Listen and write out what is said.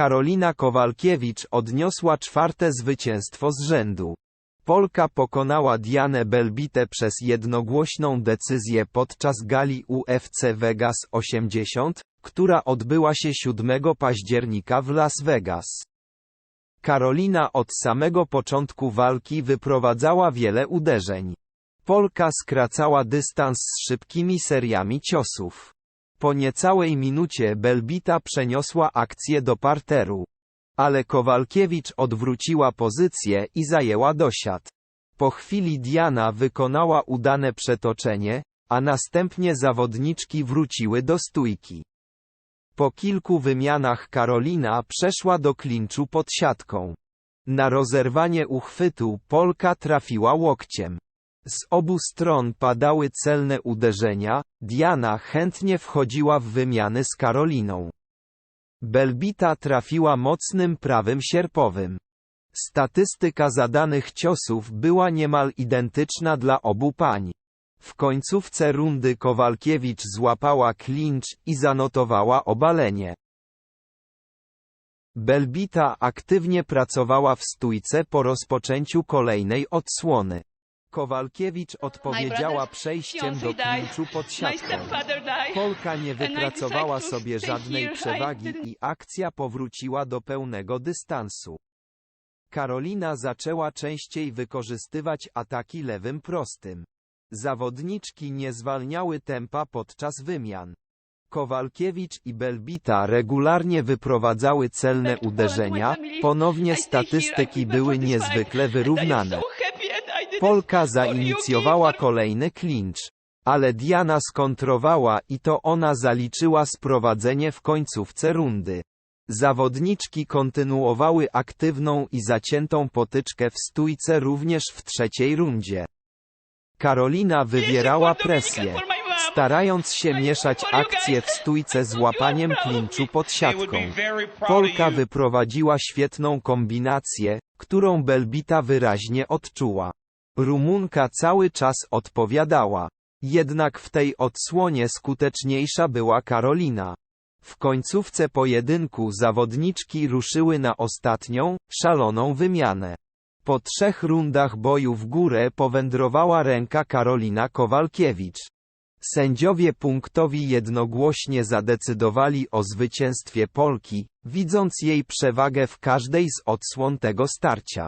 Karolina Kowalkiewicz odniosła czwarte zwycięstwo z rzędu. Polka pokonała Dianę Belbitę przez jednogłośną decyzję podczas gali UFC Vegas 80, która odbyła się 7 października w Las Vegas. Karolina od samego początku walki wyprowadzała wiele uderzeń. Polka skracała dystans z szybkimi seriami ciosów. Po niecałej minucie Belbita przeniosła akcję do parteru. Ale Kowalkiewicz odwróciła pozycję i zajęła dosiad. Po chwili Diana wykonała udane przetoczenie, a następnie zawodniczki wróciły do stójki. Po kilku wymianach Karolina przeszła do klinczu pod siatką. Na rozerwanie uchwytu Polka trafiła łokciem. Z obu stron padały celne uderzenia, Diana chętnie wchodziła w wymiany z Karoliną. Belbita trafiła mocnym prawym sierpowym. Statystyka zadanych ciosów była niemal identyczna dla obu pań. W końcówce rundy Kowalkiewicz złapała klincz i zanotowała obalenie. Belbita aktywnie pracowała w stójce po rozpoczęciu kolejnej odsłony. Kowalkiewicz odpowiedziała przejściem do klinczu pod siatką. Polka nie wypracowała sobie żadnej przewagi i akcja powróciła do pełnego dystansu. Karolina zaczęła częściej wykorzystywać ataki lewym prostym. Zawodniczki nie zwalniały tempa podczas wymian. Kowalkiewicz i Belbita regularnie wyprowadzały celne uderzenia, ponownie statystyki były niezwykle wyrównane. Polka zainicjowała kolejny klincz. Ale Diana skontrowała i to ona zaliczyła sprowadzenie w końcówce rundy. Zawodniczki kontynuowały aktywną i zaciętą potyczkę w stójce również w trzeciej rundzie. Karolina wywierała presję, starając się mieszać akcję w stójce z łapaniem klinczu pod siatką. Polka wyprowadziła świetną kombinację, którą Belbita wyraźnie odczuła. Rumunka cały czas odpowiadała. Jednak w tej odsłonie skuteczniejsza była Karolina. W końcówce pojedynku zawodniczki ruszyły na ostatnią, szaloną wymianę. Po trzech rundach boju w górę powędrowała ręka Karolina Kowalkiewicz. Sędziowie punktowi jednogłośnie zadecydowali o zwycięstwie Polki, widząc jej przewagę w każdej z odsłon tego starcia.